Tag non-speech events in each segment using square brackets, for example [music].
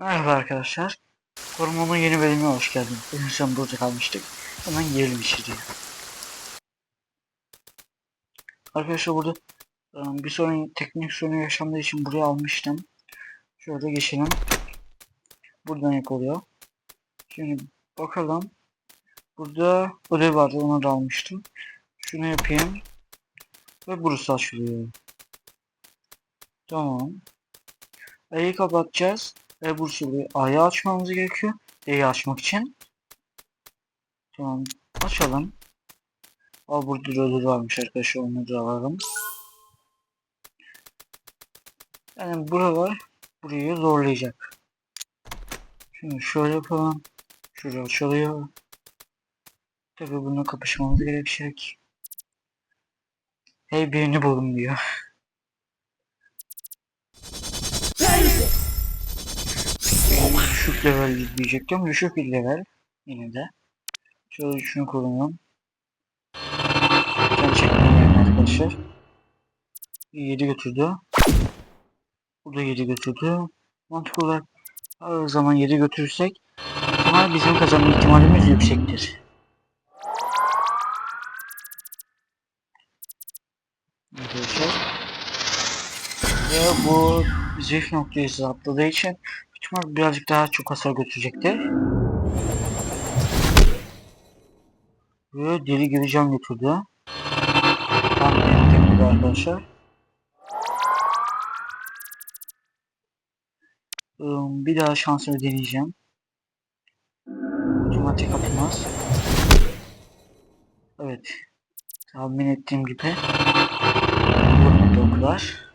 Merhaba arkadaşlar. Korumanın yeni bölümüne hoş geldiniz. En son burada kalmıştık. Hemen girelim içeriye. Arkadaşlar burada e, bir sorun teknik sorun yaşandığı için buraya almıştım. Şöyle geçelim. Buradan yapılıyor. Şimdi bakalım. Burada ödev vardı onu da almıştım. Şunu yapayım. Ve burası açılıyor. Tamam. A'yı kapatacağız. Ve burası buraya A'yı açmamız gerekiyor. E'yi açmak için. Tamam. Açalım. Al burada da ödül varmış arkadaşlar. Onu da alalım. Yani buralar burayı zorlayacak. Şimdi şöyle yapalım. Şurası açılıyor. Tabii bununla kapışmamız gerekecek. Hey birini bulun diyor. Düşük level diyecektim. Düşük bir level. Yine de. Şöyle şunu kullanalım. Can çekmeyelim arkadaşlar. 7 götürdü. Bu da 7 götürdü. Mantık olarak her zaman 7 götürürsek ihtimal bizim kazanma ihtimalimiz yüksektir. Arkadaşlar. Ve bu zayıf noktayı atladığı için ihtimal birazcık daha çok hasar götürecektir. Ve deli gibi can götürdü. Tam gibi arkadaşlar. Bir daha şansımı deneyeceğim. Otomatik atmaz. Evet. Tahmin ettiğim gibi. Vurmadı kadar.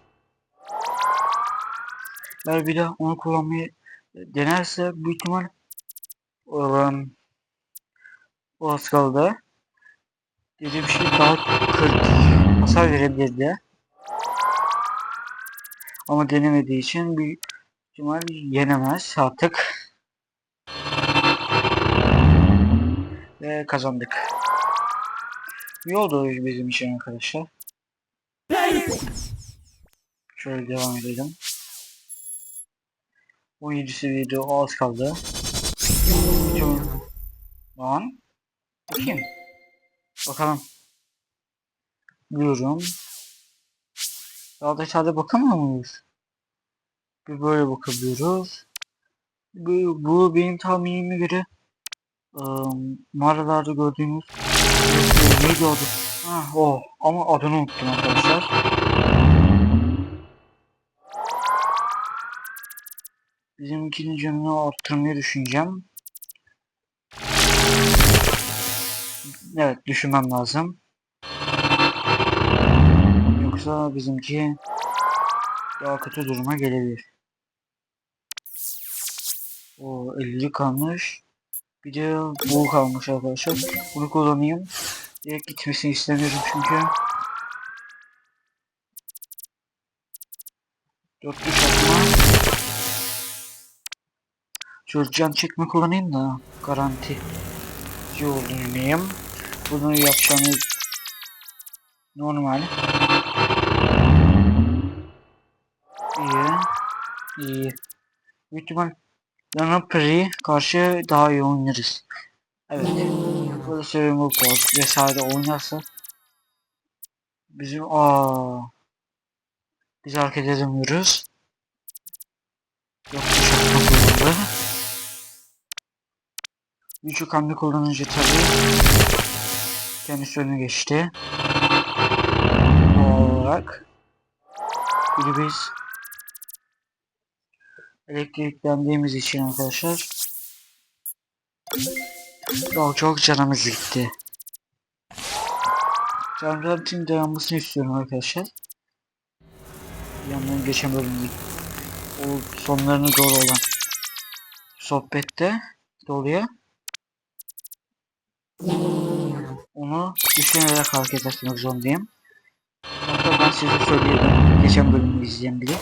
Eğer bir daha onu kullanmayı denerse büyük ihtimal um, o kaldı. Dediğim şey daha 40 hasar verebilirdi. Ama denemediği için büyük ihtimal yenemez artık. Ve kazandık. İyi oldu bizim için arkadaşlar. Şöyle devam edelim. 17 seviyede o az kaldı. Lan. Bakayım. Bakalım. Buyurun. Daha detaylı bakamıyor muyuz? Bir böyle bakabiliyoruz. Bu, bu benim tahminime göre ıı, mağaralarda gördüğümüz neydi adı? Ha o ama adını unuttum arkadaşlar. Bizimkinin canını arttırmayı düşüneceğim. Evet düşünmem lazım. Yoksa bizimki daha kötü duruma gelebilir. O 50 kalmış. Bir de bu kalmış arkadaşlar. Bunu kullanayım. Direkt gitmesini istemiyorum çünkü. Dört düş atma. Şöyle can çekme kullanayım da garanti. İyi olayım. Bunu yapacağını normal. İyi. İyi. Büyük ihtimal Yana Pri karşı daha iyi oynarız. Evet. Böyle Seven Wolf vesaire oynarsa bizim aa biz hareket edemiyoruz. Yok çok. Birçok hamle kullanınca tabii kendisi önüne geçti. Doğal olarak. Biri biz elektriklendiğimiz için arkadaşlar daha çok canımız gitti. Canlarımın dayanmasını istiyorum arkadaşlar. Yandan geçen bölüm o sonlarını doğru olan sohbette doluya onu düşünerek hareket etmek zorundayım. Hatta ben size söyleyeyim. Geçen bölümü izleyen biri.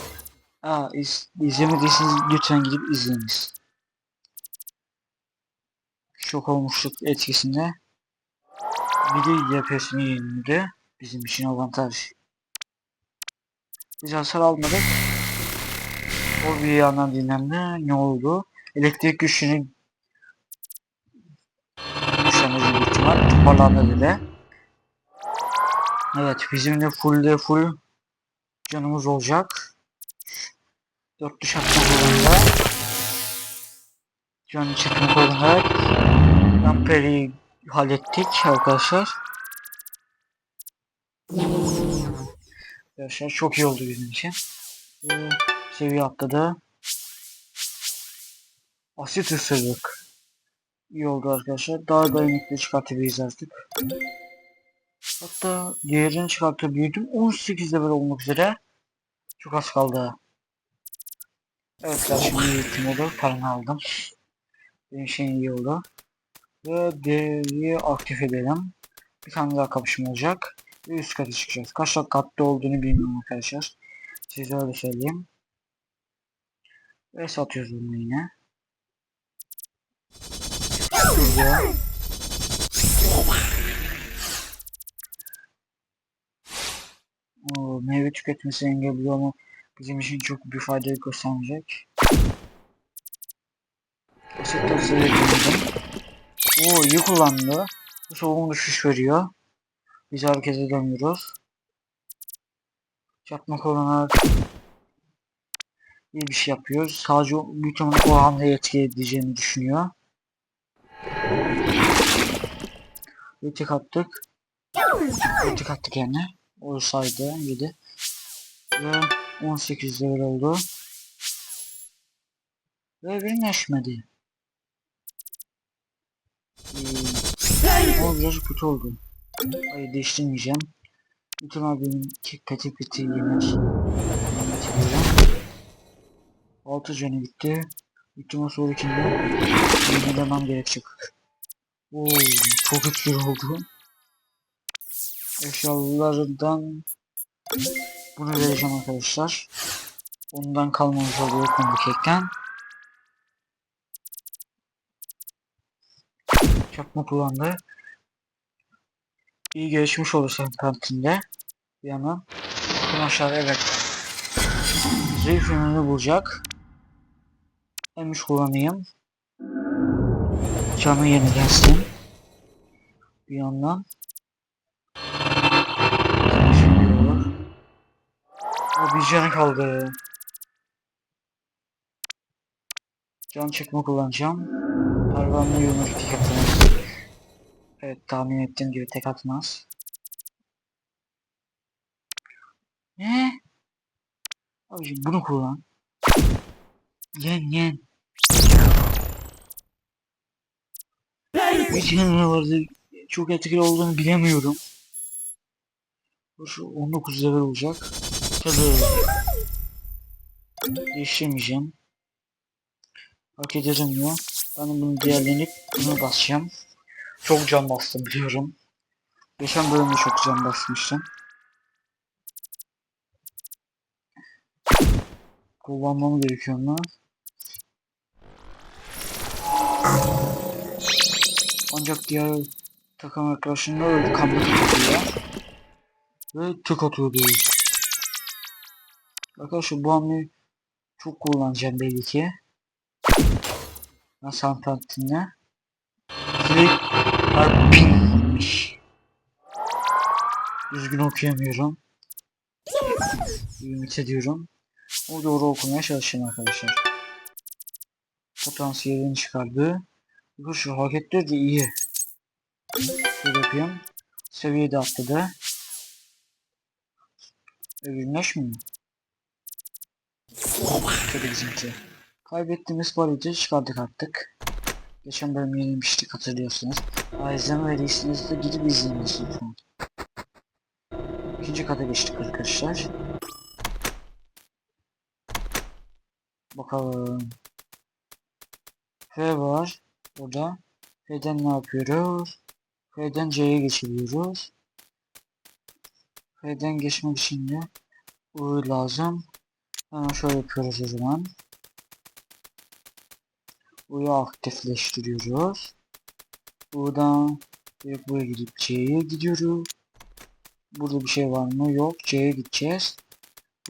Aa, iz, izlemediyseniz lütfen gidip izleyiniz. Şok olmuşluk etkisinde biri YPS'ni yenildi. Bizim için avantaj. Biz hasar almadık. O bir yandan dinlendi. Ne oldu? Elektrik güçünü güçlendirdi büyük ihtimal. Toparlandı bile. Evet bizim de full de full canımız olacak. Dört duş atma zorunda. Canı çekme zorunda. Amperi hallettik arkadaşlar. Arkadaşlar çok iyi oldu bizim için. Ve seviye atladı. Asit ısırdık. İyi oldu arkadaşlar. Daha dayanıklı çıkartabiliriz artık. Hatta diğerini çıkartabilirdim. 18 level olmak üzere. Çok az kaldı. Evet iyi eğitim oldu. Paranı aldım. Benim için iyi oldu. Ve devriyi aktif edelim. Bir tane daha kapışma olacak. Ve üst kata çıkacağız. Kaç katlı olduğunu bilmiyorum arkadaşlar. Size öyle söyleyeyim. Ve satıyoruz bunu yine. Şurada. Oo, meyve tüketmesi engelliyor ama bizim için çok bir fayda göstermeyecek. Asit yedirdim. Oo iyi kullandı. Bu soğuğun düşüş veriyor. Biz hareket edemiyoruz. Çakmak olarak iyi bir şey yapıyor. Sadece büyük ihtimalle o hamle etki edeceğini düşünüyor. Attık. Bir tek attık yani. O saydı 7. Ve 18 level oldu. Ve birleşmedi. Hmm. O biraz kötü oldu. Hayır değiştirmeyeceğim. Bütün abimin peti yemek. Bitiriyorum. 6 canı bitti. Bütün o sonrakinde yenilemem gerekecek. Oo, çok etkili oldu. Eşyalarından bunu vereceğim arkadaşlar. Ondan kalmamız oluyor kondikekten. Çakma kullandı. İyi gelişmiş olur senin kantinde. Bir yana. Bakın aşağıda evet. Zayıf yönünü bulacak. Emiş kullanayım. Canı yenilensin. Bir yandan. O bir canı kaldı. Can çekme kullanacağım. Parvanlı yumruk tek atmaz. Evet tahmin ettiğim gibi tek atmaz. Ne? Abiciğim bunu kullan. Yen yen. Canı vardı. Çok etkili olduğunu bilemiyorum. Şu 19 level olacak. Tabii. Değiştirmeyeceğim. Ederim ya. Ben bunu diğerlenip bunu basacağım. Çok can bastım biliyorum. Geçen bölümde çok can basmıştım. Kullanmam gerekiyor mu? Ancak diğer takım arkadaşımda öyle kamera tutuyor. Ve tık atıyordu. Arkadaşlar bu hamleyi çok kullanacağım belli ki. Nasıl anlattığını. Direkt Harpinmiş. Düzgün okuyamıyorum. Ümit ediyorum. O doğru okumaya çalışın arkadaşlar. Potansiyelini çıkardı. Bu şu hareketler de iyi. Şöyle yapayım. Seviyede atladı. Övülmüş mü? Şöyle bizimki. Kaybettiğimiz parayı çıkardık artık. Geçen bölüm yenilmiştik hatırlıyorsunuz. Daha izlemediyseniz de gidip izleyin lütfen. İkinci kata geçtik arkadaşlar. Bakalım. F var. Burada. F'den ne yapıyoruz? F'den C'ye geçiriyoruz. F'den geçmek için de U lazım. Hemen şöyle yapıyoruz o zaman. U'yu aktifleştiriyoruz. Buradan direkt buraya gidip C'ye gidiyoruz. Burada bir şey var mı? Yok. C'ye gideceğiz.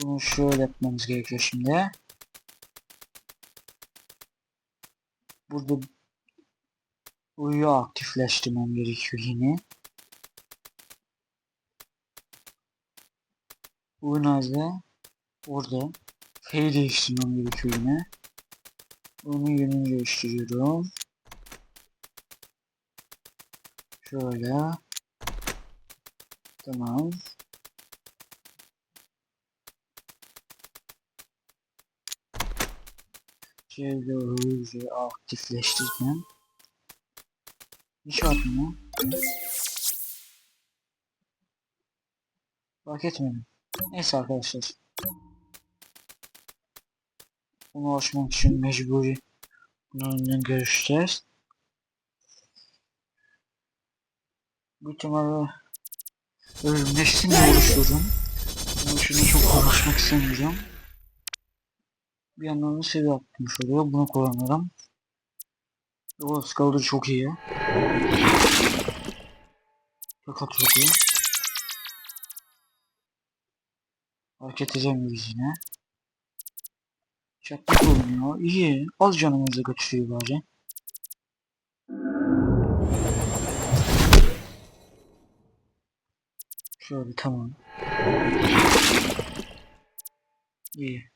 Bunu şöyle yapmamız gerekiyor şimdi. Burada Uyu aktifleştirmem gerekiyor yine. Uyu nerede? Orada. F'yi değiştirmem gerekiyor yine. Onun yönünü değiştiriyorum. Şöyle. Tamam. Şöyle hızlı aktifleştirdim. Hiç atmıyor. Fark etmedim. Neyse arkadaşlar. Bunu açmak için mecburi bununla görüşeceğiz. Bu ihtimalle ölümleşsinle uğraşıyorum. Bunun için çok konuşmak istemiyorum. Bir yandan da seviye atmış oluyor. Bunu kullanırım. O Scalder çok iyi. Çok iyi. Hareket edemiyoruz yine. Çatlık olmuyor. İyi. Az canımızı götürüyor bari. Şöyle tamam. İyi.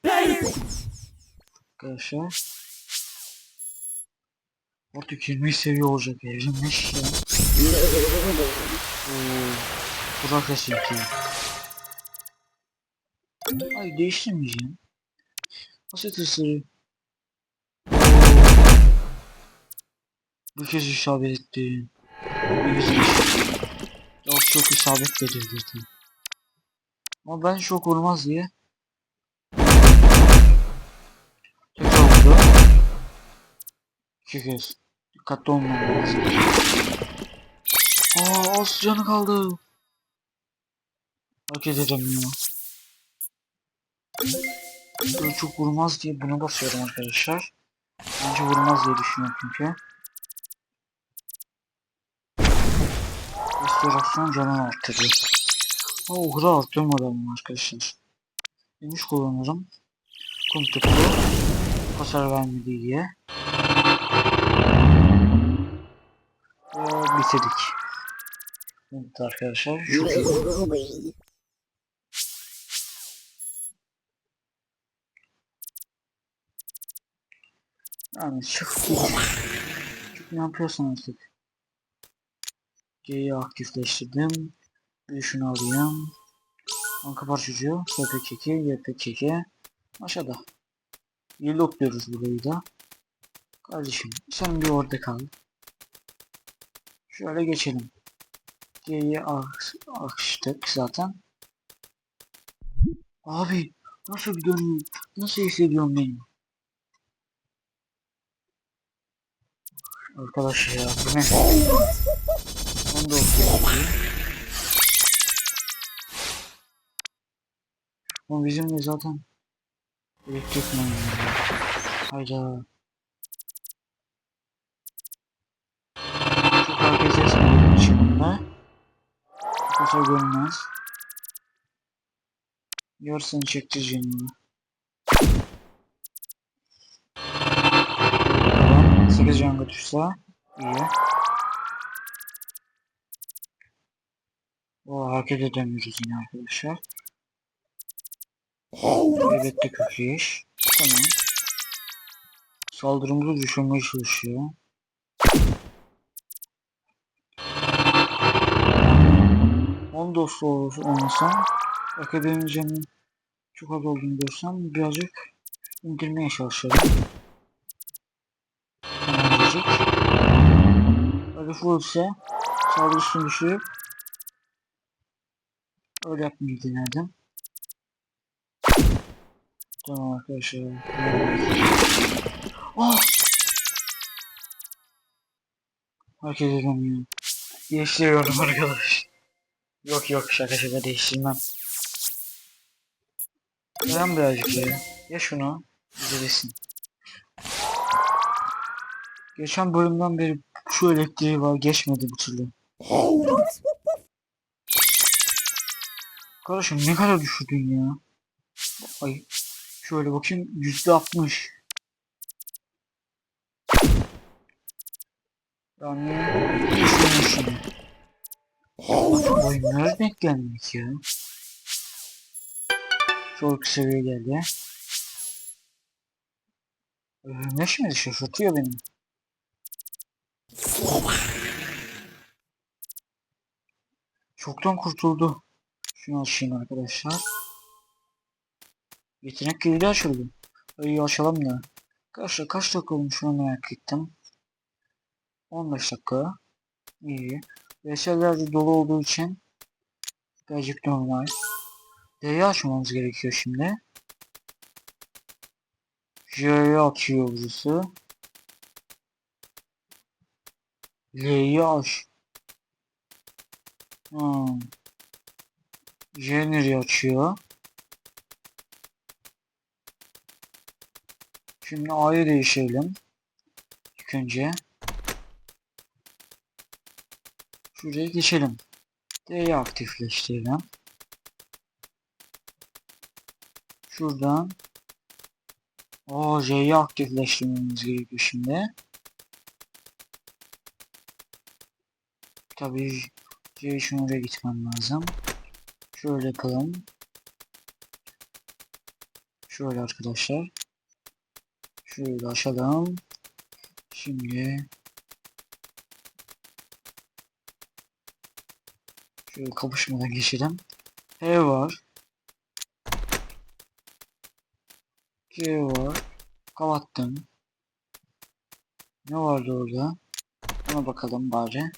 Arkadaşlar. Artık 20 seviye olacak evlenmiş ya. [laughs] Oo, Burak esinti. Ay değiştirmeyeceğim. Basit ısırı. Bu kez isabet etti. İş. Çok isabet verirdi. Ama ben şok olmaz diye. Tekrar oldu. İki kez. Dikkatli olmam lazım. Aa az canı kaldı. Hareket edemiyor. Böyle çok vurmaz diye buna basıyorum arkadaşlar. Bence vurmaz diye düşünüyorum çünkü. Restorasyon canını arttırıyor. Aa o kadar arttırmadı ama arkadaşlar. Gümüş kullanırım. Kum tıklı. Hasar vermedi diye. Ve bitirdik. Evet arkadaşlar iyi. Yani çık git. Ne yapıyorsun artık? G'yi aktifleştirdim. Bir şunu alayım. Anka parçacığı. YP2, YP2. Aşağıda. Yellokluyoruz burayı da. Kardeşim sen bir orada kal. Şöyle geçelim. G'yi açtık zaten. Abi nasıl bir dönüyor? Nasıl hissediyorum benim? Arkadaş ya bu ne? Onu da okuyayım. Ama bizim de zaten elektrik mi? Hayda. Kasa görünmez. Yarısını çekeceğiz yanına. 8 can götürse iyi. O hareket edemiyoruz yine arkadaşlar. Elbette kötü iş. Tamam. Saldırımızı düşürmeye çalışıyor. On dost olmasam rakibimin canının çok az olduğunu görsem birazcık indirmeye çalışırım. Diyecek. Öyle fullse saldırısını düşürüp öyle yapmayı denedim. Tamam arkadaşlar. Oh! Hareket edemiyorum. Değiştiriyorum arkadaş. Yok yok şaka şaka değiştirmem. Dayan birazcık ya. Ya şunu. Düzelsin. Geçen bölümden beri şu elektriği var geçmedi bir türlü. Kardeşim ne kadar düşürdün ya? Ay şöyle bakayım yüzde altmış. Yani düşünmüşüm. Oy nereden gelmek ya? Çok seviye geldi. Ee, ne şimdi şaşırtıyor beni. Çoktan kurtuldu. Şunu açayım arkadaşlar. Yetenek kilidi açıldı. İyi açalım da. Arkadaşlar kaç dakika olmuş şunu merak ettim. 15 dakika. İyi. De dolu olduğu için birazcık normal. D'yi açmamız gerekiyor şimdi. J'yi açıyor burası. L'yi aç. Hmm. J açıyor? Şimdi A'yı değiştirelim. İlk önce. Şuraya geçelim. D'yi aktifleştirelim. Şuradan o J'yi aktifleştirmemiz gerekiyor şimdi. Tabii C için oraya gitmem lazım. Şöyle yapalım. Şöyle arkadaşlar. Şöyle açalım. Şimdi şöyle kapışmadan geçelim. H var. G var. Kapattım. Ne vardı orada? Ona bakalım bari.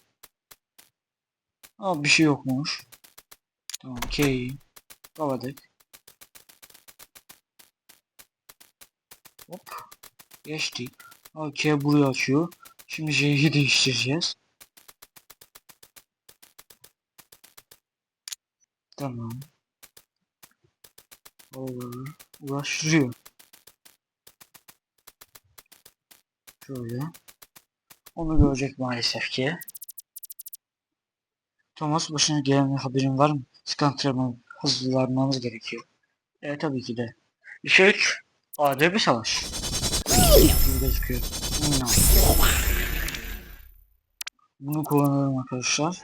Aa bir şey yokmuş. Tamam K'yi kapadık. Hop. Geçtik. Aa K burayı açıyor. Şimdi J'yi değiştireceğiz. Tamam. Olur. Uğraştırıyor. Şöyle. Onu görecek maalesef ki. Thomas başına gelen haberin var mı? Skantramı hazırlanmamız gerekiyor. E tabii ki de. İşe 3. Adil bir savaş. Gözüküyor. Bunu kullanalım arkadaşlar.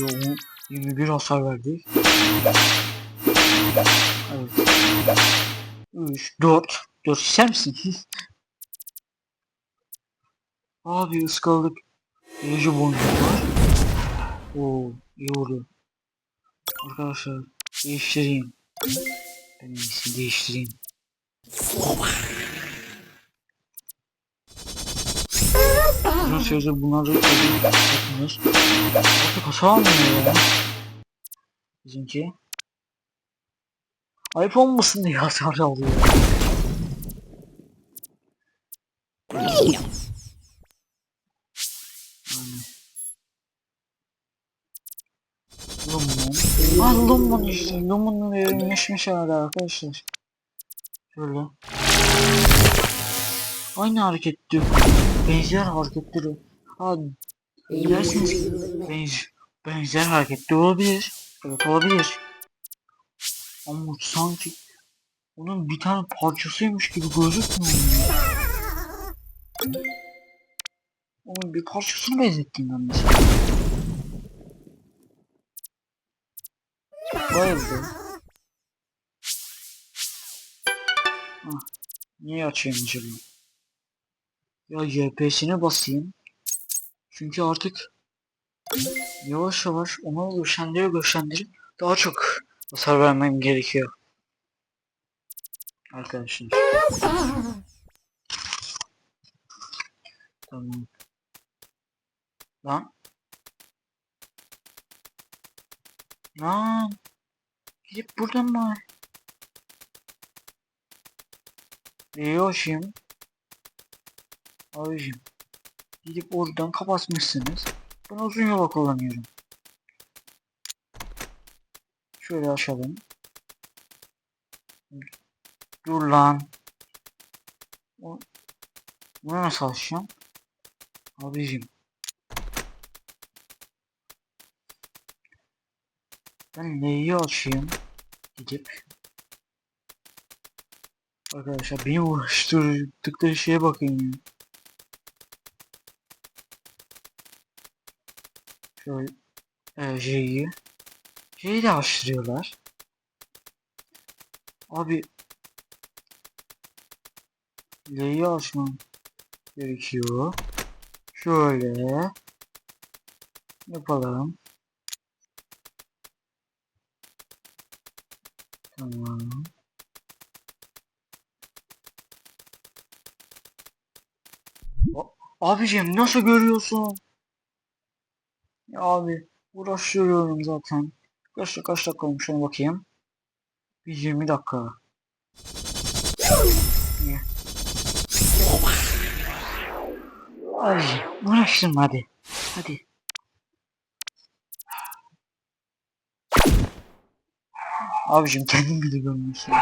Oldu. 21 hasar verdi. Evet. 3, 4. 4 ister misin? [laughs] Abi ıskaladık. Yayıcı boncuk var. Oo iyi oldu. Arkadaşlar değiştireyim. Ben en iyisi değiştireyim. Uzun süredir bunları yapmıyoruz. Artık hasar almıyor ya. Bizimki. Ayıp olmasın diye hasar alıyor. Lumon. Ah Lumon işte. Lumon'un evrimleşmiş herhalde arkadaşlar. Şöyle. Aynı hareket diyor. Benzer hareketleri. Ha dersiniz ki benzer, hareketler olabilir. Evet olabilir. Ama sanki onun bir tane parçasıymış gibi gözükmüyor. Onun bir parçasını benzettim ben mesela. Bayıldı. Ah, niye açayım acaba? Ya YP'sine basayım. Çünkü artık yavaş yavaş onu güçlendire güçlendirip daha çok hasar vermem gerekiyor. Arkadaşlar. Tamam. Lan. Lan. Gidip buradan mı? Leyoşim. Abicim. Gidip oradan kapatmışsınız. Ben uzun yola kullanıyorum. Şöyle açalım. Dur lan. Bunu nasıl açacağım? Abicim. Ben neyi açayım? Gidip. Arkadaşlar beni uğraştırdıkları şeye bakın ya. Şöyle e, J'yi. J'yi de açtırıyorlar. Abi L'yi açmam gerekiyor. Şöyle yapalım. Tamam. Abicim nasıl görüyorsun? Ya abi uğraşıyorum zaten. Kaç, kaç dakika olmuş ona bakayım. Bir 20 dakika. Ay uğraştım hadi. Hadi. Abicim kendin bile görmüyorsun.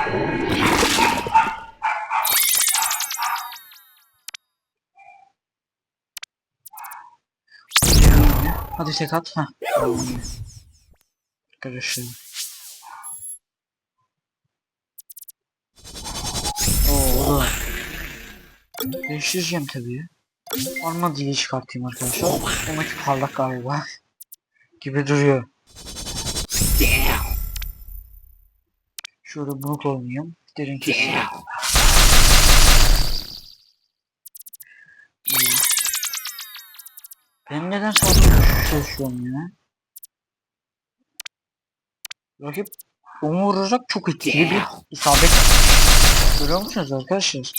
Hadi tek at. Heh. Tamam. Arkadaşlar. Oo o da. Değiştireceğim tabii. Arma dili çıkartayım arkadaşlar. Demek ki parlak galiba. Gibi duruyor. Şöyle bunu koymayayım. Derin kesin. Ben neden sadece çalışıyorum ya? Rakip onu vuracak çok etkili bir isabet. Görüyor musunuz arkadaşlar?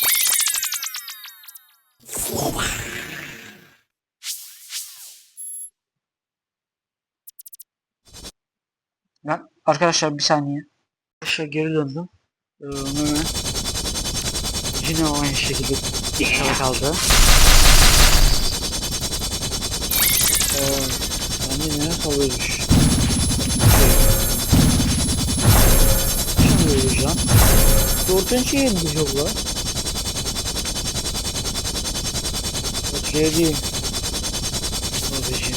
Ben arkadaşlar bir saniye. Arkadaşlar geri döndüm. Ee, yine aynı şekilde dikkat kaldı. Ben de yine salıyormuş. Şimdi vuracağım. Dördüncü yerinde yok lan. Bakıya değil. Babacım.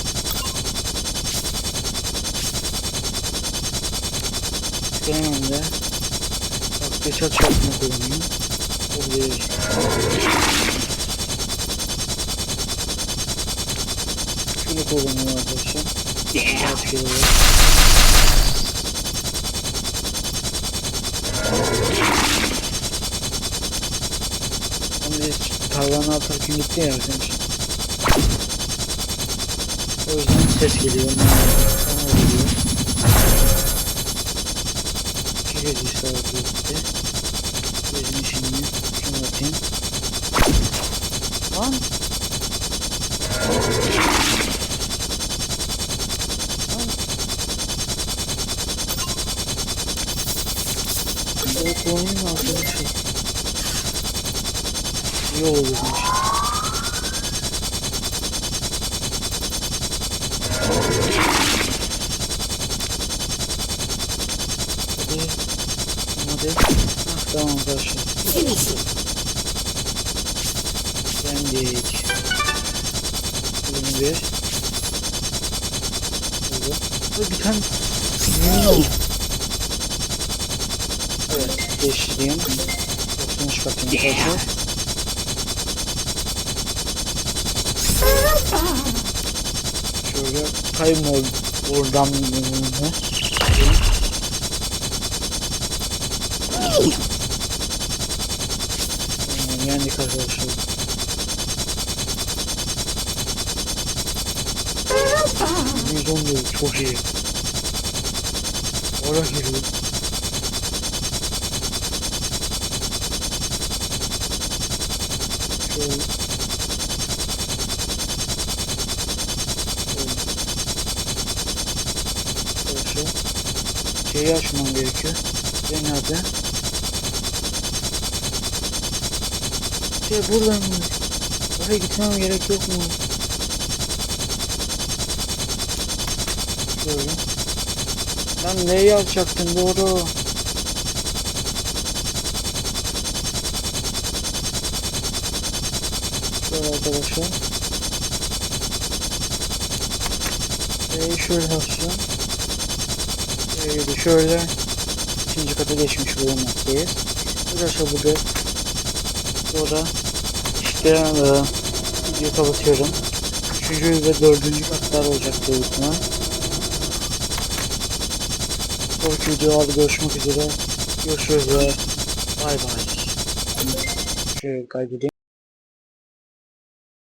Hemen de bak geçer çarpma kullanayım. O Şunu kullanıyorum arkadaşlar. De tarlanı atarken gitti ya arkadaşlar. O yüzden ses geliyor. Geliyor. İki kez isabet etti. Gözünü şimdi şunu atayım. Lan! Evet oyunun arkadaşlar. İyi için. Hadi. Hah, tamam arkadaşlar. Yendik. 21. Oldu. Hadi bir tane yemin oldu. Değiştireyim. Yoksa çıkartayım arkadaşlar. Şöyle kaymol. Ee, Yendik arkadaşlar. Yüz on çok iyi. Ara geliyor. Şöyle. Şöyle. Şeyi açmam gerekiyor. Şey nerede? Şey buradan mı? Oraya gitmem gerek yok mu? Şöyle. Ben neyi açacaktım doğru. Şöyle arkadaşlar. Şeyi şöyle açacağım. Şöyle şöyle. ikinci kata geçmiş bulunmaktayız. Arkadaşlar burada sonra işte e, video kapatıyorum. üçüncü ve dördüncü katlar olacak büyük ihtimal. Sonraki videolarda görüşmek üzere. Görüşürüz ve bay bay. Şöyle kaydedeyim.